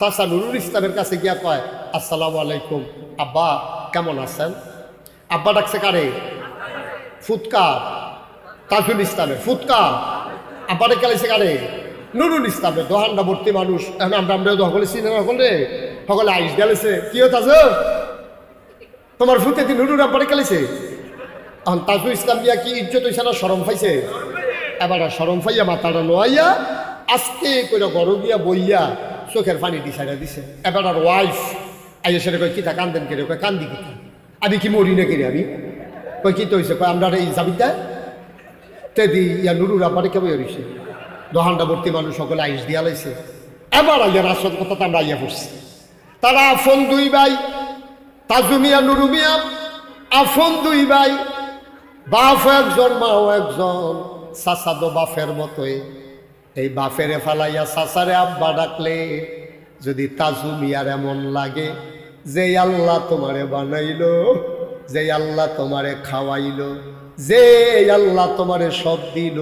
চাচা নুরুল ইসলামের কাছে গিয়া কয়, আসসালামু আলাইকুম। আব্বা, কেমন আছেন? আব্বা ডাকছে কারে? ফুৎকার তাজুল ইসলামের। ফুৎকার আব্বারে খেলাইছে কারে? নুরুল ইসলামের দোহান্ডা ভর্তি মানুষ। এখন আমরা আমরা সকলে না সকলে। সকলে আইস গেলেছে কি হতো তোমার ফুতে দি নুরুল আব্বারে খেলেছে এখন তাজুল ইসলাম দিয়া কি ইজ্জত হইছে না সরম পাইছে? এবার সরম পাইয়া মাথাটা নোয়াইয়া, আজকে করে গরু গিয়া বইয়া চোখের পানি দি সাইডা দিছে এবার আর ওয়াইফ আইয়া সেটা কয় কিতা কান্দেন কেড়ে কয় কান্দি কিতা আমি কি মরি না কেড়ে আমি কয় কি তো হয়েছে কয় আমরা এই জাবিতা তে দি ইয়া নুরুর আব্বারে কেমন হইছে দোহানটা ভর্তি মানুষ সকলে আইস দিয়া লাইছে এবার আইয়া রাসদ কথা তো আমরা আইয়া পড়ছি তারা আফন দুই ভাই তাজুমিয়া নুরুমিয়া আফন দুই ভাই বাপ একজন মাও একজন সাসাদো বাফের মতোই এই বাফেরে ফালাইয়া সাসারে আব্বা ডাকলে যদি তাজু মিয়ার এমন লাগে, যে আল্লাহ তোমারে বানাইলো, যে আল্লাহ তোমারে খাওয়াইলো, যে আল্লাহ তোমারে সব দিল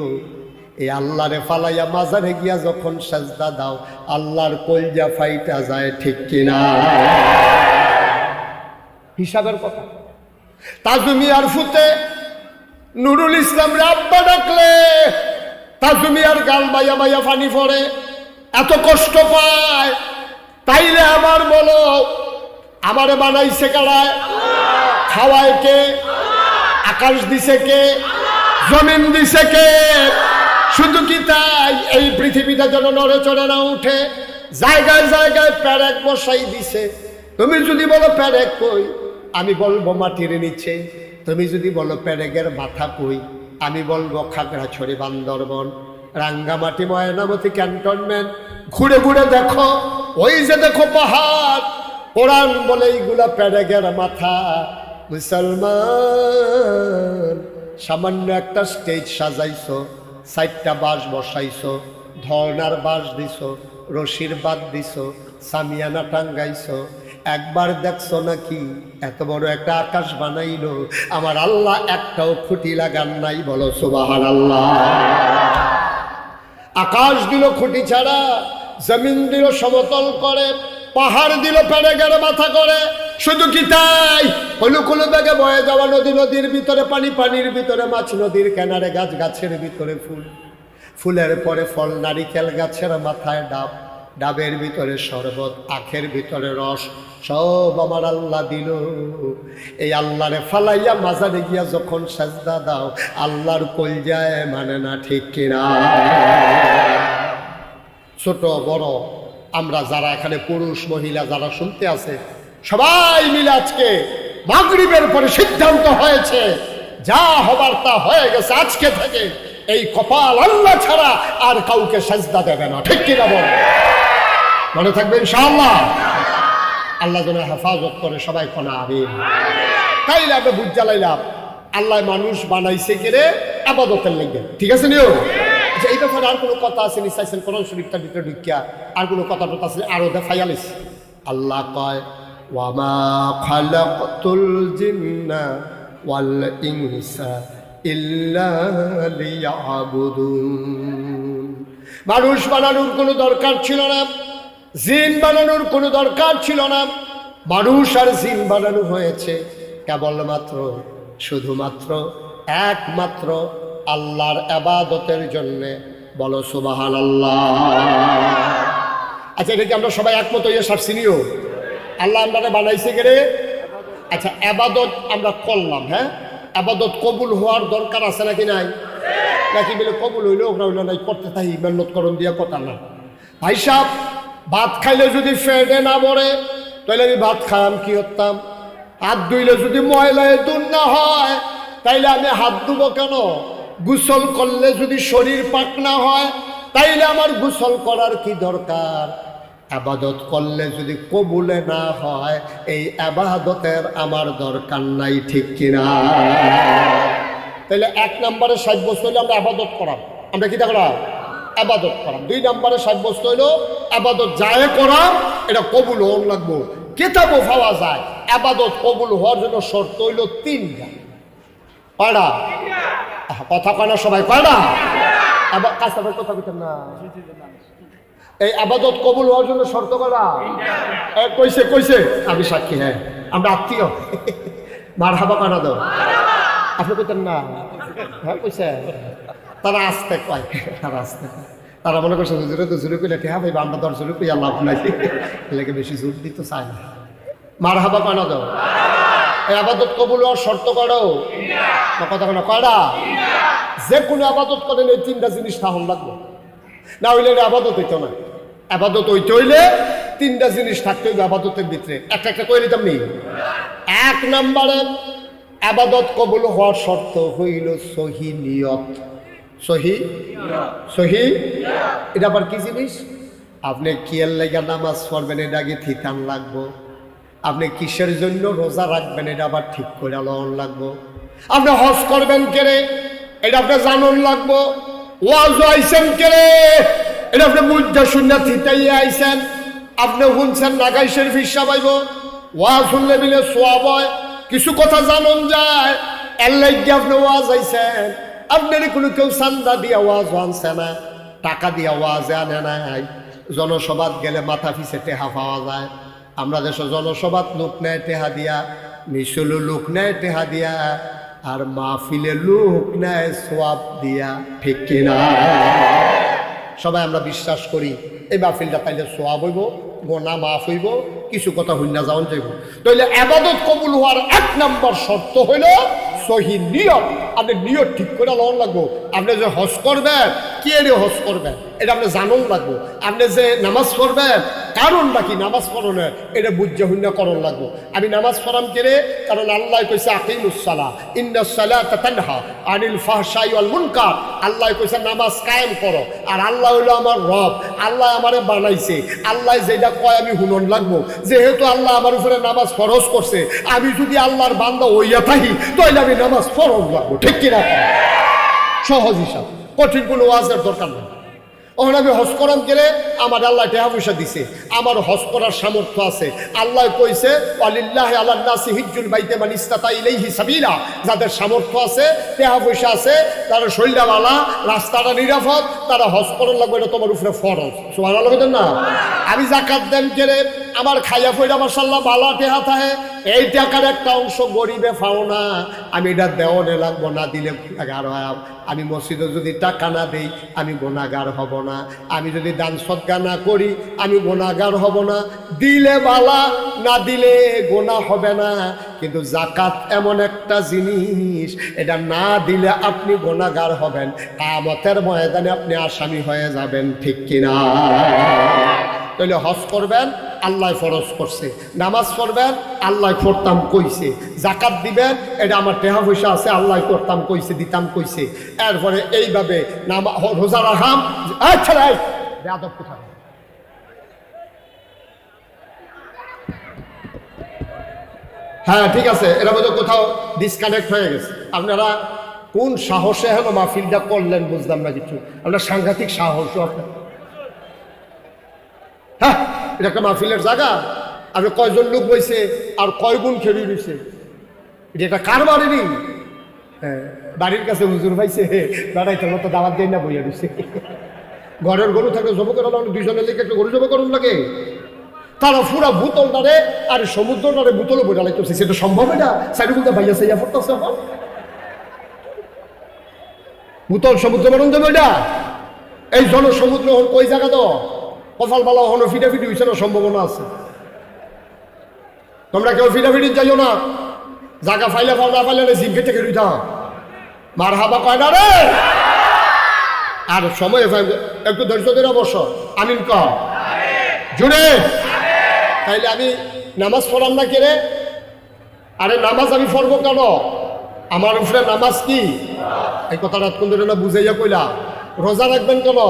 এই আল্লাহরে ফালাইয়া মাজারে গিয়া যখন সাজদা দাও, আল্লাহর কলজা ফাইটা যায় ঠিক কিনা? হিসাবের কথা। তাজুমিয়ার ফুতে নুরুল ইসলাম রাব্বা ডাকলে তাজুমিয়ার গাল বাইয়া বাইয়া পানি পড়ে। এত কষ্ট পায়। তাইলে আমার বলো, আমারে বানাইছে কারায় খাওয়ায় কে? আকাশ দিছে কে? জমিন দিছে কে? শুধু কি তাই? এই পৃথিবীটা যেন নড়ে চড়ে না উঠে। জায়গায় জায়গায় প্যারেক বসাই দিছে। তুমি যদি বলো প্যারেক কই? আমি বলব মাটির নিচে। তুমি যদি বলো প্যারেকের মাথা কই? আমি বলব খাগড়াছড়ি বান্দরবন, রাঙ্গামাটি, ময়নামতি, ক্যান্টনমেন্ট, ঘুরে ঘুরে দেখো, ওই যে দেখো পাহাড় কোরআন বলে এইগুলা প্যারেকের মাথা। মুসলমান, সামান্য একটা স্টেজ সাজাইছো সাইটটা বাঁশ বসাইছো, ধর্নার বাঁশ দিছো, রশির বাদ দিছো, সামিয়ানা টাঙ্গাইছো একবার দেখছ নাকি? এত বড় একটা আকাশ বানাইলো। আমার আল্লাহ একটাও খুঁটি লাগান নাই, বলো সুবাহার আল্লাহ আকাশ দিল খুঁটি ছাড়া, জমিন দিল সমতল করে, পাহাড় দিল পেড়ে প্যারেগের মাথা করে। শুধু কি তাই? হলু কুলু বেগে বয়ে যাওয়া নদী, নদীর ভিতরে পানি, পানির ভিতরে মাছ, নদীর কেনারে গাছ, গাছের ভিতরে ফুল। ফুলের পরে ফল, নারিকেল গাছের মাথায় ডাব। ডাবের ভিতরে শরবত, আখের ভিতরে রস সব আমার আল্লাহ দিল। এই আল্লাহরে ফালাইয়া মাজারে গিয়া যখন সাজদা দাও, আল্লাহর কলজায় মানে না ঠিক কিনা? ছোট, বড়, আমরা যারা এখানে পুরুষ, মহিলা যারা শুনতে আছে, সবাই মিলে আজকে মাগরিবের পরে সিদ্ধান্ত হয়েছে, যা হবার তা হয়ে গেছে আজকে থেকে। এই কপাল আল্লাহ ছাড়া আর কাউকে সাজদা দেবে না, ঠিক কিনা বল? মনে থাকবে ইনশাআল্লাহ। আল্লাহ যেন হেফাজত করে সবাই কোনা, আমিন। তাইলে আমরা বুঝ জ্বালাইলাম। আল্লাহ মানুষ বানাইছে কেড়ে আবাদতের লেগে। ঠিক আছে নিও আচ্ছা এই ব্যাপারে আর কোনো কথা আছে নি? চাইছেন কোরআন শরীফটার ভিতরে ঢুকিয়া। আর কোনো কথা টথা আছে আরও দেখাইয়ালিস আল্লাহ কয়, ওয়ামা খালাকতুল জিন্না ওয়াল ইনসা ইল্লা লিয়াবুদুন। মানুষ বানানোর কোনো দরকার ছিল না। জিন বানানোর কোনো দরকার ছিল না। মানুষ আর জিন বানানো হয়েছে কেবলমাত্র, শুধুমাত্র, একমাত্র আল্লাহর আবাদতের জন্যে। বলো সুবাহান আল্লাহ আচ্ছা এটা কি আমরা সবাই একমত হইয়া সারছিনিও আল্লাহ আমরা বানাইছে গেলে আচ্ছা আবাদত আমরা করলাম হ্যাঁ? আবাদত কবুল হওয়ার দরকার আছে নাকি নাই? নাকি বলে কবুল হইলে ওরা হইলে নাই, করতে থাকি মেহনত করণ দিয়া কথা না। ভাই সাহ ভাত খাইলে যদি ফেটে না পড়ে তাহলে আমি ভাত খাইলাম কি করতাম? হাত ধুইলে যদি ময়লায় দূর না হয়, তাইলে আমি হাত ধুবো কেন? গোসল করলে যদি শরীর পাক না হয়, তাইলে আমার গোসল করার কি দরকার? আবাদত করলে যদি কবুলে না হয়, এই আবাদতের আমার দরকার নাই, ঠিক কিনা? তাহলে এক নম্বরে সাব্যস্ত হলে আমরা আবাদত করাম আমরা কি করাম আবাদত করাম। দুই নম্বরে সাব্যস্ত হইল আবাদত যায় করাম এটা কবুল হন লাগবো। কেতাবও পাওয়া যায় আবাদত কবুল হওয়ার জন্য শর্ত হইল তিনটা। আহ, কথা কয় না সবাই কয়টা আবার কাজ কথা কইতেন না। এই আবাদত কবুল হওয়ার জন্য শর্ত করা কইছে কইছে। আমি সাক্ষী হ্যাঁ। আমরা আত্মীয়। মার হাবা কানা দাও। আপনি কইতেন না। হ্যাঁ কইছে। তারা আসতে কয়, তারা আসতে কয়। তারা মনে করছে জোরে তো জোরে কইলে হ্যাঁ ভাই আমরা দশ জোরে কই আল্লাহ নাই। এলাকে বেশি জোর দিতে চায় না। মার হাবা কানা দাও? এই আবাদত কবুল হওয়ার শর্ত করো? কথা কোনো? কয়টা? যে কোনো আবাদত করেন এই তিনটা জিনিস তাহন লাগবে। না হইলে আবাদত হইতো না। আবাদত হইতে হইলে তিনটা জিনিস থাকতে হইবে আবাদতের ভিতরে। একটা একটা কইলে নেই এক নম্বরে আবাদত কবুল হওয়ার শর্ত হইল সহি নিয়ত। সহি? সহি? এটা আবার কি জিনিস? আপনি কিয়ের লেগা নামাজ পড়বেন, এটা আগে থিতান লাগবো? আপনি কিসের জন্য রোজা রাখবেন, এটা আবার ঠিক করে লন লাগবো? আপনি হজ করবেন কেরে এটা আপনি জানন লাগবো? ওয়াজ আইসেন কেরে এটা আপনি মুদ্রা শূন্য থিতাই আইসেন আপনি শুনছেন নাগাই শরীফ পাইব ওয়াজ শুনলে মিলে সোয়াব হয়, কিছু কথা জানুন যায়। এল্লাই গিয়ে আপনি ওয়াজ আইসেন আপনার কোনো কেউ চান্দা দিয়ে ওয়াজ আনছে না, টাকা দিয়ে ওয়াজে আনে নাই। জনসভাত গেলে মাথা পিছে টেহা পাওয়া যায়। আমরা দেশ জনসভাত লোক নেয় টেহা দিয়া মিশলো লোক নেয় টেহা দিয়া, আর মাহফিলে লোক নেয় সোয়াব দিয়া, ঠিক কিনা? সবাই আমরা বিশ্বাস করি, এই মাহফিলটা তাইলে সোয়াব হইব, গোনা মাফ হইব, কিছু কথা হইনা যাওয়ান যাইব। তাইলে আবাদত কবুল হওয়ার এক নম্বর শর্ত হইল সহি নিয়ত আপনি নিয়ত ঠিক করে লওয়ার লাগবো। আপনি যে হজ করবেন, কি হজ করবেন? এটা আপনি জানুন লাগবো। আপনি যে নামাজ পড়বেন কারণ বাকি নামাজ পড়নের এটা বুঝে শূন্য করণ লাগবো। আমি নামাজ পড়াম কেড়ে কারণ আল্লাহ কইছে আকিমুসালা ইন্না সালাত তানহা আনিল ওয়াল মুনকার। আল্লাহ কইছে নামাজ কায়েম করো। আর আল্লাহ হইল আমার রব। আল্লাহ আমারে বানাইছে। আল্লাহ যেটা কয় আমি হুনন লাগবো। যেহেতু আল্লাহ আমার উপরে নামাজ ফরজ করছে, আমি যদি আল্লাহর বান্দা হইয়া থাকি তাহলে আমি নামাজ ফরজ লাগবো। ঠিক কিনা? সহজ হিসাব। কঠিন কোনো ওয়াজের দরকার নেই। ওখানে আমি হজ করাম গেলে আমার আল্লাহ টেহা পয়সা দিছে। আমার হজ করার সামর্থ্য আছে। আল্লাহ কইছে আলিল্লাহ আল্লাহ হিজুল বাইতে মানে ইস্তাতা ইলাইহি সাবিলা। যাদের সামর্থ্য আছে, টেহা পয়সা আছে, তারা শৈলাওয়ালা রাস্তাটা নিরাপদ তারা হজ করার লাগবে, এটা তোমার উপরে ফরজ। সুবহানাল্লাহ কইতেন না? আমি জাকাত দেন গেলে আমার খাইয়া ফইরা মাসাল্লাহ বালা টেহা থাহে এই টাকার একটা অংশ গরিবে পাও না। আমি এটা দেওয়ানে লাগবো, না দিলে গুণাগার হয়। আমি মসজিদে যদি টাকা না দেই, আমি গোনাগার হব না। আমি যদি দান সদ্গা না করি, আমি গোনাগার হব না। দিলে বালা, না দিলে গোনা হবে না। কিন্তু জাকাত এমন একটা জিনিস, এটা না দিলে আপনি গোনাগার হবেন। কামতের ময়দানে আপনি আসামি হয়ে যাবেন, ঠিক কিনা? তাহলে হজ করবেন, আল্লাহ ফরজ করছে। নামাজ পড়বেন, আল্লাহ করতাম কইছে। জাকাত দিবেন, এটা আমার টেহা পয়সা আছে, আল্লাহ করতাম কইছে, দিতাম কইছে। এরপরে এইভাবে নামা রোজা রাখাম আচ্ছা রাই বেয়াদব কোথায়? হ্যাঁ ঠিক আছে। এর মধ্যে কোথাও ডিসকানেক্ট হয়ে গেছে। আপনারা কোন সাহসে হেন মাহফিলটা করলেন বুঝলাম না কিছু। আপনার সাংঘাতিক সাহস আপনার। হ্যাঁ এটা একটা মাহফিলের জায়গা। আর কয়জন লোক বইছে, আর কয় গুণ খেলি রয়েছে এটা একটা কার বাড়িনি হ্যাঁ বাড়ির কাছে হুজুর পাইছে দাঁড়াইতে তো দাওয়াত দেয় না বইয়া রয়েছে ঘরের গরু থাকলে জব করা লাগে, দুইজনের লেগে একটা গরু জব করুন লাগে। তারা পুরা বোতলটারে আর সমুদ্রটারে বোতলে বইটা লাগতেছে সেটা সম্ভব এটা? সাইড বলতে ভাইয়া সাইয়া এখন বোতল সমুদ্র বারণ যাবে এটা এই জন সমুদ্র হল কই জায়গা তো? কপাল বালা হলো ফিটাফিটি হয়েছে না সম্ভাবনা আছে। তোমরা কেউ ফিটাফিটি যাইও না। জায়গা ফাইলে ফাও না ফাইলে জিমকে থেকে রইতা। মার হাবা কয় না রে? আর সময় একটু ধৈর্য ধরে বস। আমিন ক জুড়ে তাইলে আমি নামাজ পড়াম না কে রে আরে নামাজ আমি পড়ব কেন? আমার উপরে নামাজ কি? এই কথাটা কোন না বুঝাইয়া কইলা। রোজা রাখবেন কেন?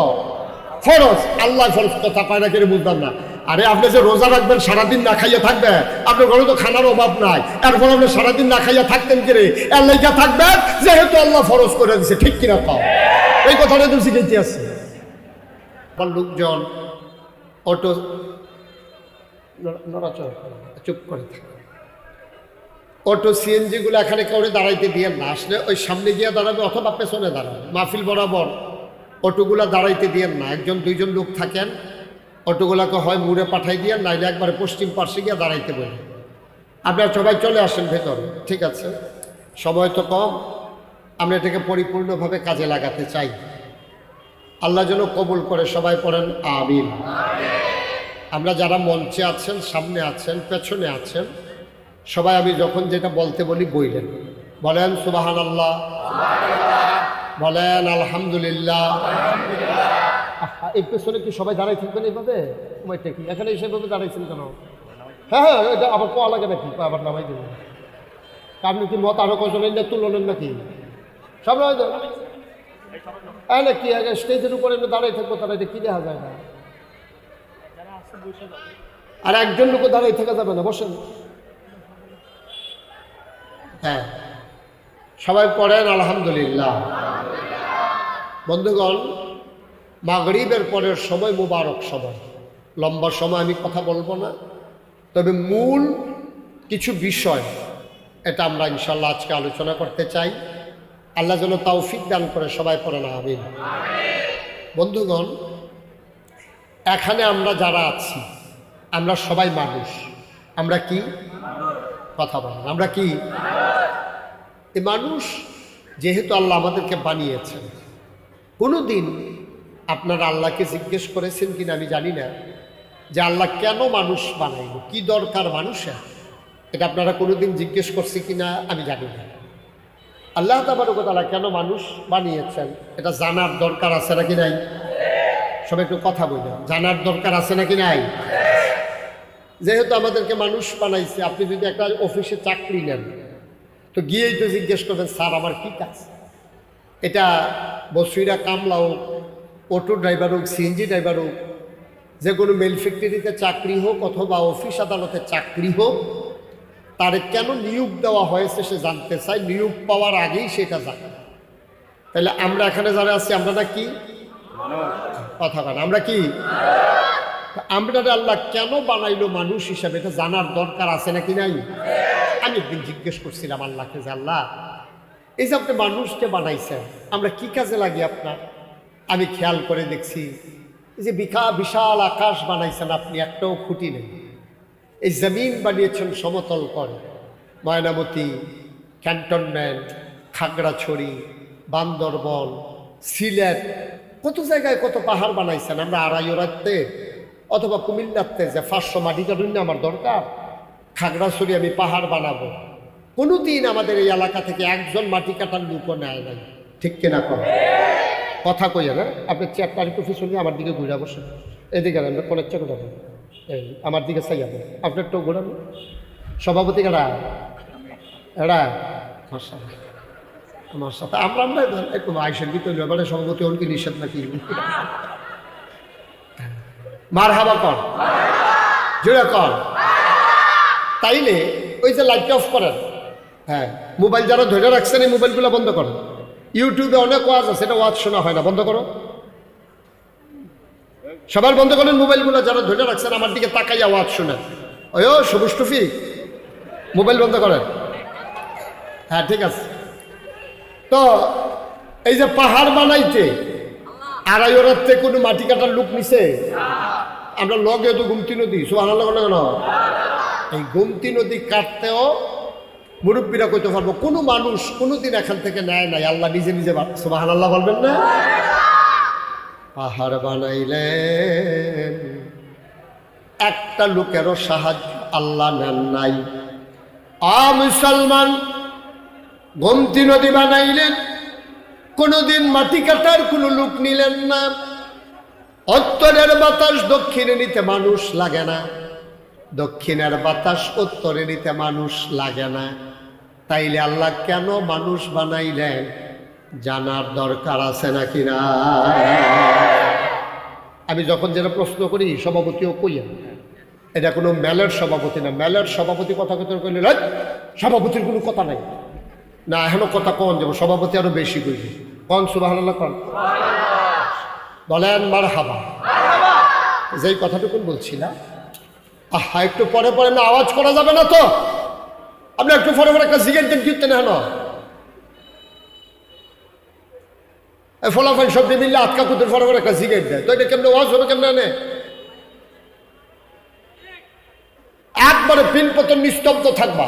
ফরজ। আল্লাহ ফরজ কথা কয় না কেন বুঝলাম না। আরে আপনি যে রোজা রাখবেন, সারাদিন না খাইয়া থাকবেন, আপনার ঘরে তো খানার অভাব নাই। এরপর আপনি সারাদিন না খাইয়া থাকতেন কিরে? এর লাইগা থাকবেন, যেহেতু আল্লাহ ফরজ করে দিছে, ঠিক কিনা পাও এই কথাটা তুমি শিখাইতে আছে। আমার লোকজন, অটো নড়াচড়া করে, চুপ করে থাকে। অটো সিএনজি গুলো এখানে কাউরে দাঁড়াইতে দিয়ে না আসলে ওই সামনে গিয়ে দাঁড়াবে অথবা পেছনে দাঁড়াবে, মাহফিল বরাবর। অটোগুলা দাঁড়াইতে দিয়ে না, একজন, দুইজন লোক থাকেন, অটোগুলাকে হয় মুড়ে পাঠাই দিয়ে, নাইলে একবারে পশ্চিম পার্শ্বে গিয়ে দাঁড়াইতে বলি। আপনারা সবাই চলে আসেন ভেতরে, ঠিক আছে? সময় তো কম, আমরা এটাকে পরিপূর্ণভাবে কাজে লাগাতে চাই। আল্লাহ যেন কবুল করে সবাই পড়েন, আমিন। আমরা যারা মঞ্চে আছেন, সামনে আছেন, পেছনে আছেন, সবাই আমি যখন যেটা বলতে বলি বইলেন। বলেন সুবাহান আল্লাহ বলেন, আলহামদুলিল্লাহ। এই পেছনে কি সবাই দাঁড়াই থাকবেন এইভাবে? সময়টা কি? এখানে সেভাবে দাঁড়াইছেন কেন? হ্যাঁ হ্যাঁ এটা আবার কোয়া লাগে নাকি? আবার নামাই দেবেন আপনি কি মত আরও কজনের না তুলনের নাকি? সব নয় কি স্টেজের উপরে দাঁড়াই থাকব তারা এটা কি দেখা যায় না? আর একজন লোক দাঁড়াই থাকা যাবে না, বসেন। হ্যাঁ। সবাই পড়েন, আলহামদুলিল্লাহ। বন্ধুগণ, মাগরিবের পরের সময় মুবারক সময় লম্বা সময় আমি কথা বলব না, তবে মূল কিছু বিষয়, এটা আমরা ইনশাল্লাহ আজকে আলোচনা করতে চাই। আল্লাহ যেন তৌফিক দান করে সবাই পড়ে না আমিন। বন্ধুগণ এখানে আমরা যারা আছি, আমরা সবাই মানুষ। আমরা কি? কথা বলেন। আমরা কি? এই মানুষ যেহেতু আল্লাহ আমাদেরকে বানিয়েছেন। কোনো দিন আপনারা আল্লাহকে জিজ্ঞেস করেছেন কিনা আমি জানি না, যে আল্লাহ কেন মানুষ বানাইল? কি দরকার মানুষের? এটা আপনারা কোনোদিন জিজ্ঞেস করছে কিনা আমি জানি না। আল্লাহ তাবারকতালা কেন মানুষ বানিয়েছেন? এটা জানার দরকার আছে নাকি নাই? সবাই একটু কথা বলবেন। জানার দরকার আছে নাকি নাই? যেহেতু আমাদেরকে মানুষ বানাইছে, আপনি যদি একটা অফিসে চাকরি নেন, তো গিয়েই তো জিজ্ঞেস করবেন, স্যার, আমার কি কাজ? এটা বসুইরা কামলা হোক অটো ড্রাইভার হোক, সিএনজি ড্রাইভার হোক, যে কোনো মেল ফ্যাক্টরিতে চাকরি হোক অথবা অফিস আদালতে চাকরি হোক, তারে কেন নিয়োগ দেওয়া হয়েছে সে জানতে চায়। নিয়োগ পাওয়ার আগেই সেটা জানে। তাহলে আমরা এখানে যারা আছি, আমরা না কি কথা আমরা কি? আমরা আল্লাহ কেন বানাইলো মানুষ হিসাবে? এটা জানার দরকার আছে নাকি নাই? আমি একদিন জিজ্ঞেস করছিলাম আল্লাহকে যে, আল্লাহ, এই যে আপনি মানুষকে বানাইছেন, আমরা কি কাজে লাগি আপনার? আমি খেয়াল করে দেখছি যে বিকা, বিশাল আকাশ বানাইছেন আপনি, একটাও খুঁটি নেই। এই জমিন বানিয়েছেন সমতল করে। ময়নামতি, ক্যান্টনমেন্ট, খাগড়াছড়ি, বান্দরবন, সিলেট কত জায়গায় কত পাহাড় বানাইছেন আমরা আড়াইওরাতে অথবা কুমিল্লাতে যে পাঁচশো মাটি কাটুন না আমার দরকার? খাগড়াছড়ি আমি পাহাড় বানাবো। কোনোদিন আমাদের এই এলাকা থেকে একজন মাটি কাটার লুকো নেয় নাই। ঠিক কিনা কর কথা কইয়া না? আপনি চেয়ারটা একটু পিছনে আমার দিকে ঘুরে বসেন। এদিকে আমরা কোনের চেয়ে ঘুরাবো এই, আমার দিকে চাই যাবেন আপনার তো ঘুরানো। সভাপতি কারা? এরা? আমার সাথে। আমার একটু আইসের ভিতরে এবারে সভাপতি হন কি নিষেধ নাকি? মার হাবা কর। জোরে কর। তাইলে ওই যে লাইট অফ করেন হ্যাঁ মোবাইল যারা ধরে রাখছেন এই মোবাইলগুলো বন্ধ করেন ইউটিউবে অনেক ওয়াজ আছে সেটা ওয়াজ শোনা হয় না, বন্ধ করো। সবার বন্ধ করেন মোবাইলগুলো যারা ধরে রাখছেন আমার দিকে তাকাইয়া ওয়াজ শুনে। ও সবুজ টুফি মোবাইল বন্ধ করেন। হ্যাঁ ঠিক আছে। তো এই যে পাহাড় বানাইতে আড়াই ওরাতে কোনো মাটি কাটার লোক নিছে? আমরা লগে তো গুমতি নদী সোহান কেন? এই গুমতি নদী কাটতেও মুরব্বীরা কইতে পারব কোনো মানুষ কোনোদিন এখান থেকে নেয় নাই আল্লাহ নিজে নিজে সোহান আল্লাহ বলবেন না? পাহাড় বানাইলেন। একটা লোকেরও সাহায্য আল্লাহ নেন নাই। আ মুসলমান গমতি নদী বানাইলেন। কোনোদিন মাটি কাটার কোনো লোক নিলেন না। উত্তরের বাতাস দক্ষিণে নিতে মানুষ লাগে না। দক্ষিণের বাতাস উত্তরে নিতে মানুষ লাগে না। তাইলে আল্লাহ কেন মানুষ বানাইলেন? জানার দরকার আছে নাকি না? আমি যখন যেটা প্রশ্ন করি সভাপতিও কইয়া এটা কোনো মেলের সভাপতি না। মেলের সভাপতি কথা কথা কইলে "এই, সভাপতির কোনো কথা নাই। না, এখনও কথা কন যাব, সভাপতি আরও বেশি কইবে। কন সুবাহ বলেন মার হাবা যেই কথাটুকুন বলছিলাম, আহা, একটু পরে পরে না, আওয়াজ করা যাবে না তো? আপনি একটু পরে পরে একটা সিগারেট দেন কিনতেন হেন ফলাফল সব মিললে আটকা কুতুর পরে একটা সিগারেট দেয়। তো এটা কেমনে ওয়াজ হবে, কেমনে এনে একবারে পিন পতন নিস্তব্ধ থাকবা।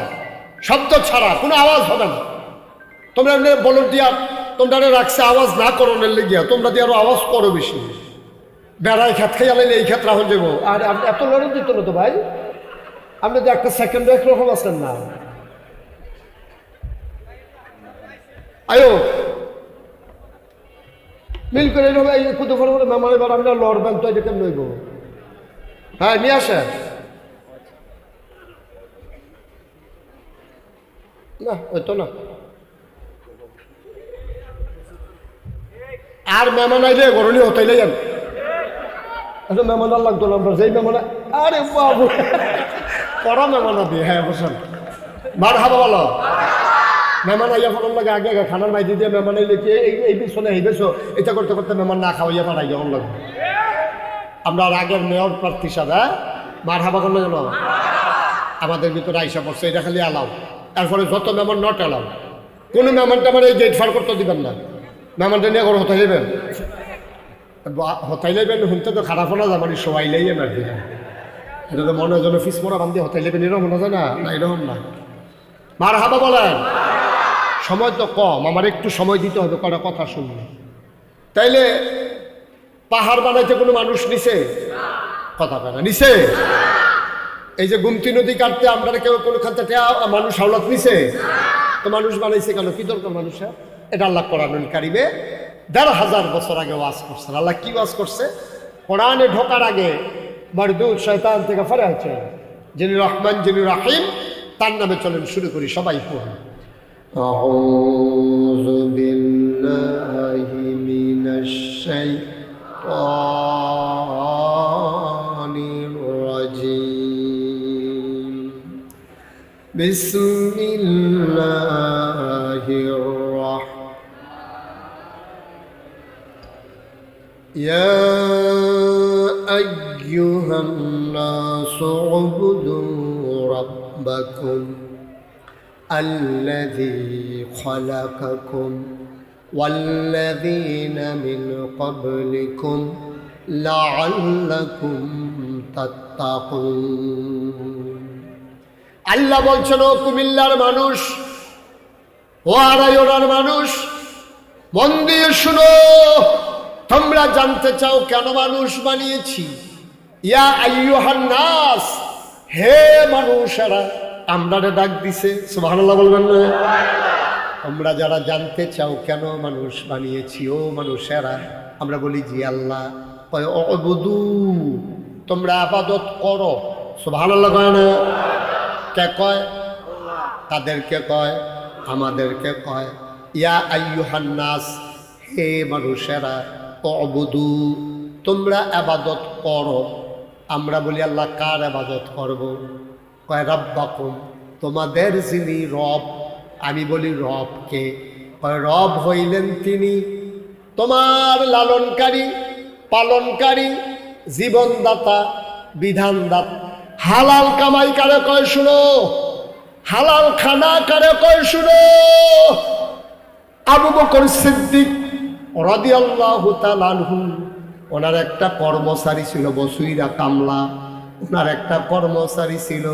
শব্দ ছাড়া, কোনো আওয়াজ হবে না। তোমরা এমনি বলো দিয়া, তোমরা রাখছে আওয়াজ না করণের লেগিয়া, তোমরা দিয়ে আরও আওয়াজ করো বেশি। বেড়ায় খেত খাই আলাইলে এই ক্ষেত্রে রাহুল যাব আর এত লড়ন দিত না তো ভাই? আপনি তো একটা সেকেন্ড একরকম আছেন না। আয়ো। মিল করে এরকম এই কুদু ফোন করে মেমারে বার আমরা লড়বেন তো, এটা কেমন হ্যাঁ নিয়ে আসেন। না ওই তো না। আর মেহমান আইলে গরণী হতাইলে যান আচ্ছা মেহমান আর লাগতো না আমরা যেই মেহমান আরে বাবু করা মেহমান দিয়ে হ্যাঁ বসেন। মার হাবা বলো। মেহমান আইয়া ফোন লাগে আগে আগে খানার মাইদি দিয়ে মেহমান আইলে কি এই পিছনে এই এটা করতে করতে মেহমান না খাওয়াইয়া পাঠাই যখন লাগবে আমরা আগের মেয়র প্রার্থী সাদা মার হাবা করলে গেল? আমাদের ভিতরে আইসা পড়ছে, এটা খালি আলাও তারপরে যত মেহমান নট এলাও। কোনো মেহমান টেমান এই গেট ফার করতে দিবেন না। মেহমানটা নিয়ে করে হতাই নেবেন হতাই নেবেন শুনতে তো খারাপ না যাবেন সবাই লাইয়ে না এটা তো মনে হয় ফিস মরা বান্ধি হতাই নেবেন এরকম না যায় না? না এরকম না মার হাবা বলেন সময় তো কম আমার একটু সময় দিতে হবে, কটা কথা শুনবে তাইলে পাহাড় বানাইতে কোনো মানুষ নিছে? কথা কেনা নিছে? এই যে গুমতি নদী কাটতে আমরা কেউ কোনোখান থেকে মানুষ হাওলাত নিছে? তো মানুষ বানাইছে কেন? কি দরকার মানুষের? এটা আল্লাহ কোরআন কারিবে দেড় হাজার বছর আগে ওয়াজ করছেন আল্লাহ কি ওয়াজ করছে কোরআনে ঢোকার আগে মরদুদ শয়তান থেকে ফরে আছে যিনি রহমান যিনি রাহিম তার নামে চলেন শুরু করি সবাই পড়ুন أعوذ بالله من الشيطان الرجيم بسم الله الرحمن يا أيها الناس اعبدوا ربكم الذي خلقكم والذين من قبلكم لعلكم تتقون আল্লাহ বলছেন ও কুমিল্লার মানুষ ও আড়াইওড়ার মানুষ মন দিয়ে শুনো তোমরা জানতে চাও কেন মানুষ বানিয়েছি? ইয়া নাস, হে মানুষেরা আমরা ডাক দিছে, সুবহানাল্লাহ বলবেন না? তোমরা যারা জানতে চাও কেন মানুষ বানিয়েছি, ও মানুষেরা, আমরা বলি জি আল্লাহ। কয় অবধু তোমরা আবাদত করো। সুবহানাল্লাহ কয় না? কে কয়? তাদেরকে কয়, আমাদেরকে কয়। ইয়া আইয়ুহান নাস, হে মানুষেরা অবধু তোমরা আবাদত করো। আমরা বলি, আল্লাহ কার আবাদত করব? কয়, রব্বাকুম। তোমাদের যিনি রব। আমি বলি, রবকে। কয়, রব হইলেন তিনি তোমার লালনকারী, পালনকারী, জীবনদাতা, বিধানদাতা। হালাল কামাই কারে কয়, শুনো। হালাল খানা কারে কয়, শুনো। আবু বকর সিদ্দিক আনহু, ওনার একটা কর্মচারী ছিল বসুইরা কামলা। ওনার একটা কর্মচারী ছিল,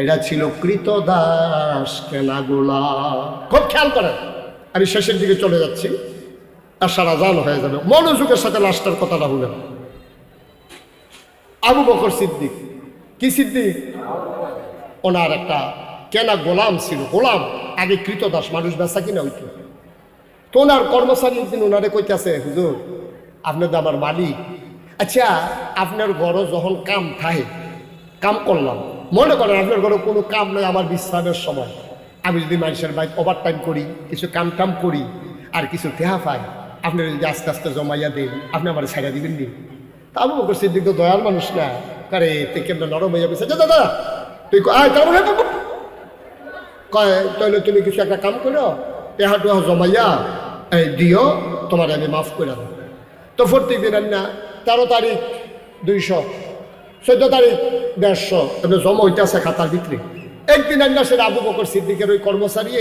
এটা ছিল কৃতদাস কেনাগুলা। খুব খেয়াল করেন, আমি শেষের দিকে চলে যাচ্ছি, আর সারা জান হয়ে যাবে। মনোযোগের সাথে লাস্টার কথাটা বলেন আবু বকর সিদ্দিক, কি সিদ্দিক? ওনার একটা কেনা গোলাম ছিল, গোলাম, আগে কৃতদাস, মানুষ বেচা কিনা হইতো। তো ওনার কর্মচারী একদিন ওনারে কইতেছে, হুজুর, আপনি তো আমার মালিক। আচ্ছা আপনার ঘর যখন কাম থাকে, কাম করলাম। মনে করেন আপনার ঘরে কোনো কাম নেই আমার বিশ্রামের সময়। আমি যদি মানুষের বাইক ওভার টাইম করি, কিছু কাম টাম করি, আর কিছু টেহা পাই, আপনি যদি আস্তে আস্তে জমাইয়া দেন, আপনি আমার ছাড়া দিবেন নি? তা আবু বকর সিদ্দিক তো দয়ার মানুষ না। কারে তুই কেমন নরম হয়ে যাবে যা দাদা, তুই আয় কয় তাহলে তুমি কিছু একটা কাম করো টেহা টেহা জমাইয়া এই দিও, তোমার আমি মাফ করে দেবো। তো প্রত্যেক দিন না, তেরো তারিখ দুইশো, চোদ্দ তারিখ দেড়শো, এমনি জমা হইতেছে খাতার ভিতরে। একদিন না, সেটা আবু বকর সিদ্দিকের ওই কর্মচারী,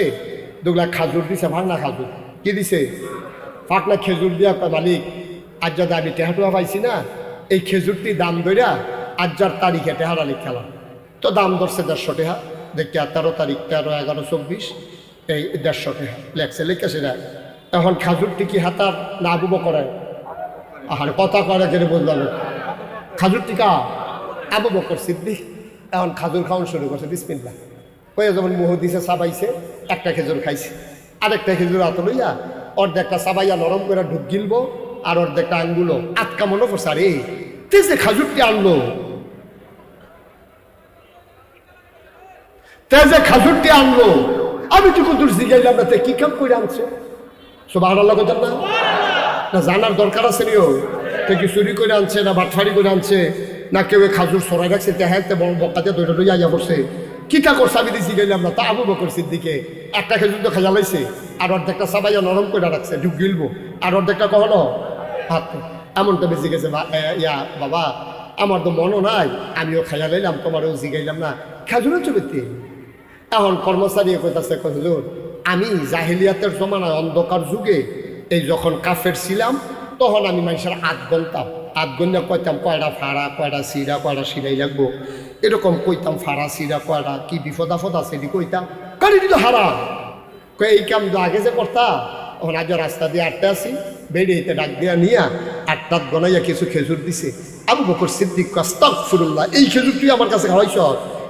দুগুলা খাজুর দিছে, ভাঙনা খাজুর। কি দিছে? ফাঁকলা খেজুর দিয়া মালিক, আজ যদি আমি টেহাটুয়া পাইছি না, এই খেজুরটি দাম দইরা আজ যার তারিখে টেহারা লিখালাম তো দাম ধরছে দেড়শো টাকা দেখি আর তেরো তারিখ তেরো এগারো চব্বিশ, এই দেড়শো টাকা লেখছে লিখে সেটা এখন খাজুরটি কি হাতার না আবুব করে আর কথা করে কেন বললাম? খাজুর টিকা? আবু বকর সিদ্দিক। এখন খাজুর খাওয়ান শুরু করছে বিসমিল্লা কয়ে যেমন মুহ দিছে, সাবাইছে, একটা খেজুর খাইছে। আরেকটা খেজুর হাত লইয়া অর্ধেকটা সাবাইয়া নরম করে ঢুক গিলবো, আর অর্ধেকটা আঙ্গুলো আটকা মনে করছে। আরে তে যে খাজুরটি আনলো? তে যে খাজুরটি আনলো? আমি তো কুতুর জিগাইলাম না, তে কি কাম করে আনছে? না না, জানার দরকার আছে নিও। তে কি চুরি করে আনছে না বাটফারি করে আনছে, না কেউ খাজুর সরাই রাখছে, তে হ্যাঁ বড় বকাতে দৈটা লইয়া আইয়া পড়ছে কিটা করছে আমি দিছি গেলাম না, তা আবু বকর সিদ্দিকে। একটা খেজুর তো খাইয়া লাইছে, আর অর্ধেকটা সাবাইয়া নরম করে রাখছে, ঢুক গিলবো। আর অর্ধেকটা কখনো হাত, এমনটা বেশি গেছে ইয়া, বাবা, আমার তো মনও নাই, আমিও খাইয়া লাইলাম, তোমারও জিগাইলাম না। খাজুরের ছবিতে এখন কর্মচারী কইতাছে হুজুর আমি জাহিলিয়াতের জমানায় অন্ধকার যুগে এই যখন কাফের ছিলাম, তখন আমি মানুষের আধ গনতাম আধ গন্যা কইতাম কয়টা ফাড়া কয়টা সিরা কয়টা সিরাই লাগবো? এরকম কইতাম, ফাড়া, সিরা কয়টা কি বিপদ আপদ আছে এটি কইতাম? কারি দিল হারা! এই কাম তো আগে যে করতাম? তখন আজ রাস্তা দিয়ে আটটা আসি বেরিয়েতে ডাক দিয়া নিয়া আটটাত গনাইয়া কিছু খেজুর দিছে। আবু বকর সিদ্দিক কাস্তাক ফুরুল্লাহ এই খেজুর আমার কাছে খাওয়াইছ?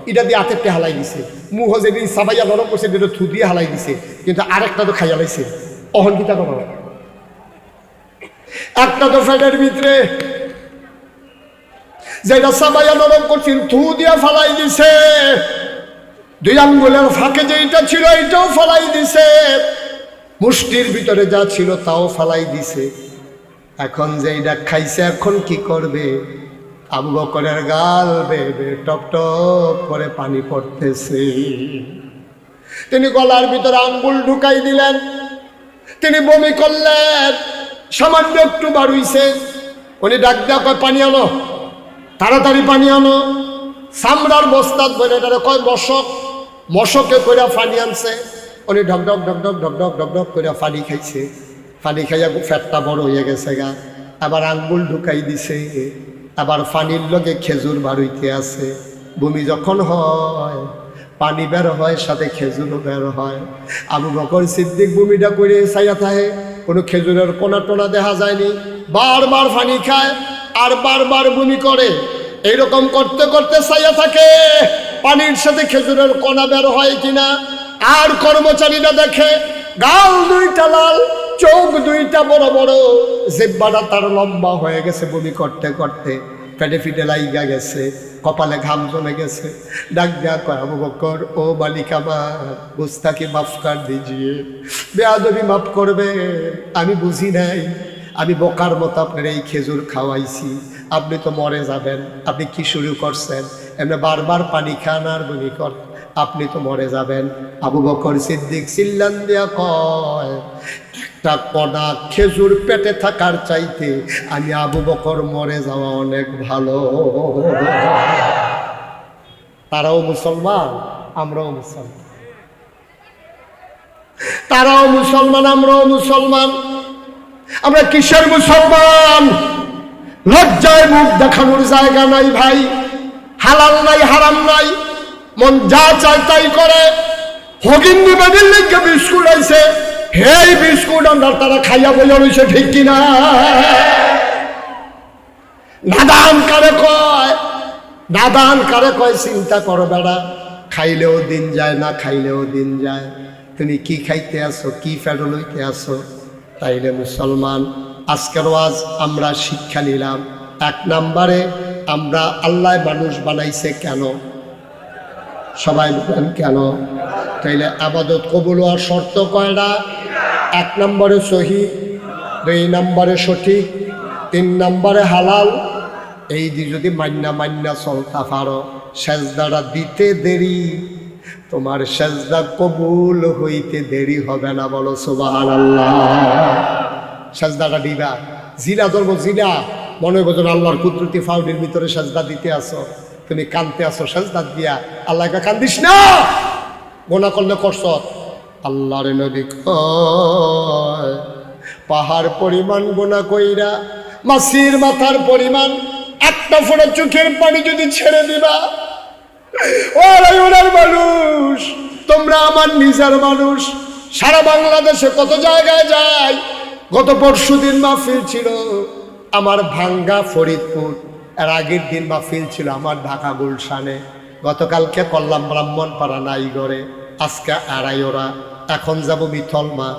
এটা দিয়ে হাতেরটা হালাই দিছে। মুহ যেদিন সাবাইয়া নরম করছে, এটা থু দিয়ে হালাই দিছে। কিন্তু আরেকটা তো খাইয়া লাইছে। অহন করো একটা তো ফ্যাটের ভিতরে। যেটা সাবাইয়া নরম করছিল থু দিয়ে ফালাই দিছে। দুই আঙ্গুলের ফাঁকে যেটা ছিল এটাও ফালাই দিছে। মুষ্টির ভিতরে যা ছিল, তাও ফালাই দিছে। এখন যেইটা খাইছে, এখন কি করবে? আবু বকরের গাল বেবে টপ টপ করে পানি পড়তেছে। তিনি গলার ভিতরে আঙ্গুল ঢুকাই দিলেন। তিনি বমি করলেন। সামান্য একটু বাড়ুইছে। উনি ডাক কয়, পানি আনো, তাড়াতাড়ি পানি আনো। সামরার বস্তাত বলে এটারে কয়, মশক, মশকে করে পানি আনছে। উনি ঢক ঢক ঢক ঢক ঢক ঢক ঢক ঢক খাইছে। পানি খাইয়া ফ্যাটটা বড় হয়ে গেছে গা। আবার আঙ্গুল ঢুকাই দিছে। আবার পানির লগে খেজুর বাড়ইতে আছে। বমি যখন হয়, পানি বের হয়, সাথে খেজুরও বের হয়। আবু বকর সিদ্দিক ভূমিটা করে চাইয়া থাকে, কোনো খেজুরের কোনা টোনা দেখা যায়নি। বারবার পানি খায় আর বারবার বমি করে। এইরকম করতে করতে চাইয়া থাকে, পানির সাথে খেজুরের কোনা বের হয় কিনা? আর কর্মচারীরা দেখে, গাল দুইটা লাল। চোখ দুইটা বড় বড়। জিব্বাটা তার লম্বা হয়ে গেছে বমি করতে করতে। পেটে ফিটে লাইগা গেছে, কপালে ঘাম জমে গেছে। ডাক কয়, আবু বকর ও মালিক আমার গুস্তাকে মাফ কর দিজিয়ে। বেয়াদবি মাফ করবে। আমি বুঝি নাই, আমি বোকার মতো আপনার এই খেজুর খাওয়াইছি। আপনি তো মরে যাবেন, আপনি কি শুরু করছেন? এমনি বারবার পানি খান আর বমি কর। আপনি তো মরে যাবেন। আবু বকর সিদ্দিক সিল্লান দিয়া কয় একটা কণা খেজুর পেটে থাকার চাইতে আমি আবু বকর মরে যাওয়া অনেক ভালো। তারাও মুসলমান, আমরাও মুসলমান। তারাও মুসলমান, আমরাও মুসলমান। আমরা কিসের মুসলমান? লজ্জায় মুখ দেখানোর জায়গা নাই ভাই। হালাল নাই, হারাম নাই। মন যা চায় তাই করে। হগিন্দি বাদির বিস্কুট আইছে। হেই বিস্কুট আমরা তারা খাইয়া বলে রয়েছে ঠিক কিনা? নাদান কারে কয়? নাদান কারে কয়, চিন্তা করো বেড়া, খাইলেও দিন যায় না, খাইলেও দিন যায়। তুমি কি খাইতে আসো কি ফেরো লইতে আসো তাইলে মুসলমান, আজকের ওয়াজ আমরা শিক্ষা নিলাম। এক নম্বরে, আমরা আল্লাহ মানুষ বানাইছে কেন? সবাই বলেন কেন? তাইলে আবাদত কবুল হওয়ার শর্ত কয়টা এক নম্বরে সহি, দুই নম্বরে সঠিক তিন নম্বরে হালাল। এই যদি মান্না মান্না চলতা পারো, সেজদাটা দিতে দেরি। তোমার সেজদা কবুল হইতে দেরি হবে না বলো সুবাহ সেজদাটা দিবা। জিনা ধরবো জিনা। মনে বোঝন আল্লাহর কুদরতি ফাউডির ভিতরে সেজদা দিতে আসো তুমি কানতে আসো সেজদা দিয়া আল্লাহকে কান্দিস না। গোনা করলে করছ। আল্লাহর নবী কয়, পাহাড় পরিমাণ গোনা কইরা, মাসির মাথার পরিমাণ একটা ফোড়া চোখের পানি যদি ছেড়ে দিবা। মানুষ, তোমরা আমার নিজের মানুষ। সারা বাংলাদেশে কত জায়গায় যাই, গত পরশু দিন মাহফিল ছিল আমার ভাঙ্গা ফরিদপুর। এর আগের দিন মাহফিল ছিল আমার ঢাকা গুলশানে। গতকালকে করলাম ব্রাহ্মণপাড়া নাইগড়ে আজকে আড়াই ওরা এখন যাব মিথলমা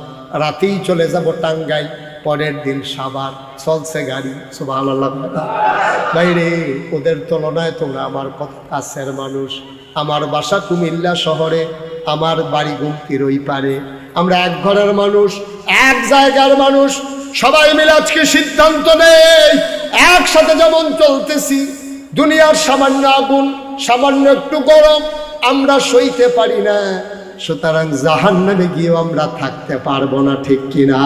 রাতেই চলে যাব টাঙ্গাই পরের দিন সাবার চলছে গাড়ি। সুবাহ বাইরে ওদের তুলনায় তোমরা আমার কত কাছের মানুষ। আমার বাসা কুমিল্লা শহরে, আমার বাড়ি গুমতির ওই পারে। আমরা এক ঘরের মানুষ, এক জায়গার মানুষ। সবাই মিলে আজকে সিদ্ধান্ত নেই। একসাথে যেমন চলতেছি, দুনিয়ার সামান্য আগুন, সামান্য একটু গরম, আমরা সইতে পারি না। সুতরাং জাহান্নামে গিয়েও আমরা থাকতে পারব না ঠিক কিনা?